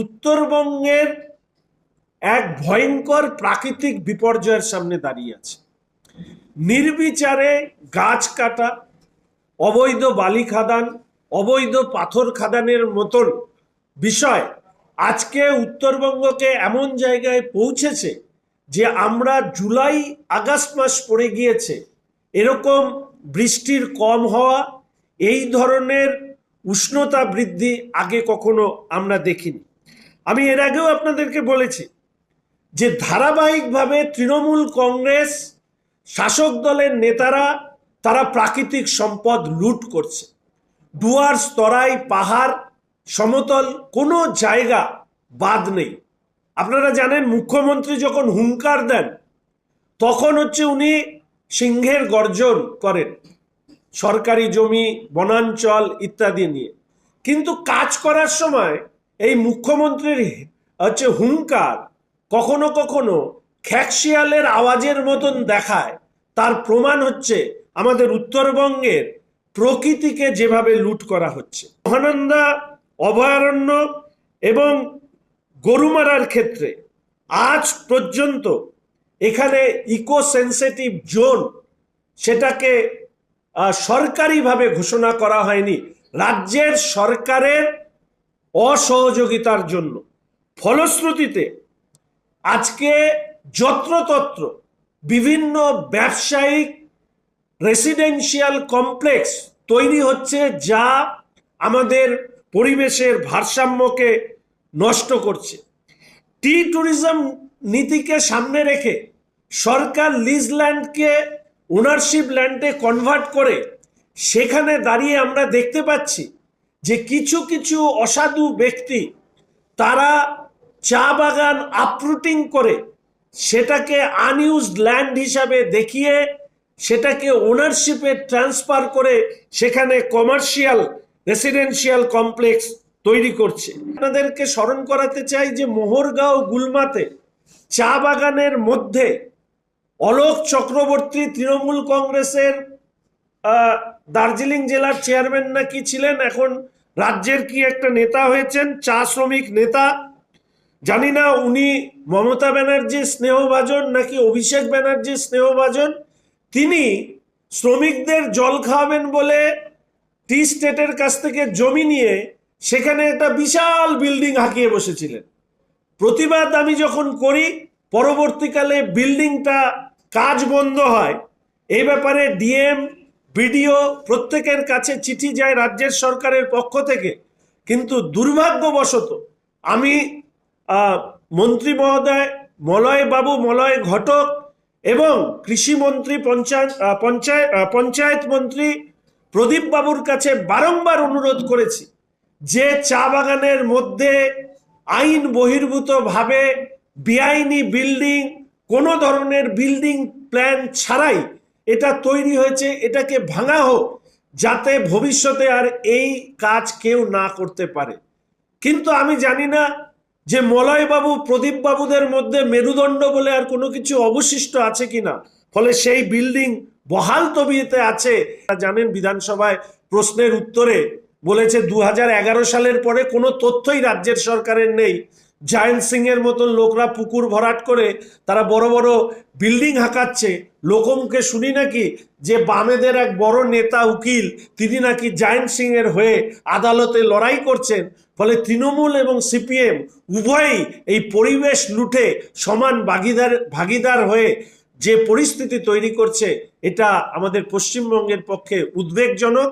উত্তরবঙ্গের এক ভয়ঙ্কর প্রাকৃতিক বিপর্যয়ের সামনে দাঁড়িয়ে আছে। নির্বিচারে গাছ কাটা, অবৈধ বালি খাদান, অবৈধ পাথর খাদানের মতন বিষয় আজকে উত্তরবঙ্গকে এমন জায়গায় পৌঁছেছে যে আমরা জুলাই আগস্ট মাস পড়ে গিয়েছে। এরকম বৃষ্টির কম হওয়া, এই ধরনের উষ্ণতা বৃদ্ধি আগে কখনো আমরা দেখিনি। আমি এর আগেও আপনাদেরকে বলেছি যে ধারাবাহিকভাবে তৃণমূল কংগ্রেস শাসক দলের নেতারা তারা প্রাকৃতিক সম্পদ লুট করছে। ডুয়ার্স তরাই পাহাড়, সমতল, কোনো জায়গা বাদ নেই। আপনারা জানেন মুখ্যমন্ত্রী যখন হুঙ্কার দেন, তখন হচ্ছে উনি সিংহের গর্জন করেন, সরকারি জমি, বনাঞ্চল ইত্যাদি নিয়ে। কিন্তু কাজ করার সময় এই মুখ্যমন্ত্রীর হচ্ছে হুঙ্কার কখনো কখনো খ্যাকশিয়ালের আওয়াজের মতন দেখায়। তার প্রমাণ হচ্ছে আমাদের উত্তরবঙ্গের প্রকৃতিকে যেভাবে লুট করা হচ্ছে। মহানন্দা, অভয়ারণ্য এবং গরুমারার ক্ষেত্রে আজ পর্যন্ত এখানে ইকো সেন্সিটিভ জোন সেটাকে সরকারিভাবে ঘোষণা করা হয়নি। রাজ্যের সরকারের অসহযোগিতার জন্য। ফলশ্রুতিতে আজকে যত্রতত্র বিভিন্ন ব্যবসায়িক রেসিডেন্সিয়াল কমপ্লেক্স তৈরি হচ্ছে যা আমাদের পরিবেশের ভারসাম্যকে নষ্ট করছে। টি ট্যুরিজম নীতিকে সামনে রেখে সরকার লিজ ল্যান্ডকে, ওনারশিপ ল্যান্ডে কনভার্ট করে সেখানে দাঁড়িয়ে আমরা দেখতে পাচ্ছি যে কিছু কিছু অসাধু ব্যক্তি তারা চা বাগান আপরুটিং করে সেটাকে আনইউজড ল্যান্ড হিসাবে দেখিয়ে সেটাকে ওনারশিপে ট্রান্সফার করে সেখানে কমার্শিয়াল রেসিডেন্সিয়াল কমপ্লেক্স তৈরি করছে। আপনাদেরকে স্মরণ করাতে চাই যে মোহরগাঁও গুলমাতে চা বাগানের মধ্যে অলোক চক্রবর্তী তৃণমূল কংগ্রেসের দার্জিলিং জেলার চেয়ারম্যান না কি ছিলেন? এখন রাজ্যের কি একটা নেতা হয়েছেন? চা শ্রমিক নেতা। জানি না উনি মমতা ব্যানার্জির স্নেহভাজন নাকি অভিষেক ব্যানার্জির স্নেহভাজন। তিনি শ্রমিকদের জল খাওয়াবেন বলে টি স্টেটের কাছ থেকে জমি নিয়ে সেখানে একটা বিশাল বিল্ডিং হাঁকিয়ে বসেছিলেন। প্রতিবাদ আমি যখন করি, পরবর্তীকালে বিল্ডিংটা কাজ বন্ধ হয়। এই ব্যাপারে ডিএম বিডিও প্রত্যেকের কাছে চিঠি যায় রাজ্যের সরকারের পক্ষ থেকে। কিন্তু দুর্ভাগ্যবশত আমি মন্ত্রী মহোদয়, মলয় বাবু, মলয় ঘটক এবং কৃষিমন্ত্রী পঞ্চায়েত পঞ্চায়েত পঞ্চায়েত মন্ত্রী প্রদীপ বাবুর কাছে বারংবার অনুরোধ করেছি যে চা বাগানের মধ্যে আইন বহির্ভূতভাবে বেআইনি বিল্ডিং, কোনো ধরনের বিল্ডিং প্ল্যান ছাড়াই এটা তৈরি হয়েছে, এটাকে ভাঙা হোক, যাতে ভবিষ্যতে আর এই কাজ কেউ না করতে পারে। কিন্তু আমি জানি না যে মলয়বাবু প্রদীপ বাবুদের মধ্যে মেরুদণ্ড বলে আর কোনো কিছু অবশিষ্ট আছে কিনা। ফলে সেই বিল্ডিং বহাল তবিয়েতে আছে। জানেন, বিধানসভায় প্রশ্নের উত্তরে বলেছে, দু হাজার এগারো সালের পরে কোনো তথ্যই রাজ্যের সরকারের নেই। জায়েন্ট সিং এর মতন লোকরা পুকুর ভরাট করে তারা বড় বড় বিল্ডিং হাঁকাচ্ছে। লোকমুখে শুনি নাকি যে বামেদের এক বড় নেতা উকিল, তিনি নাকি জায়েন্ট সিং এর হয়ে আদালতে লড়াই করছেন। ফলে তৃণমূল এবং সিপিএম উভয়ই এই পরিবেশ লুটে সমান ভাগিদার ভাগিদার হয়ে যে পরিস্থিতি তৈরি করছে, এটা আমাদের পশ্চিমবঙ্গের পক্ষে উদ্বেগজনক।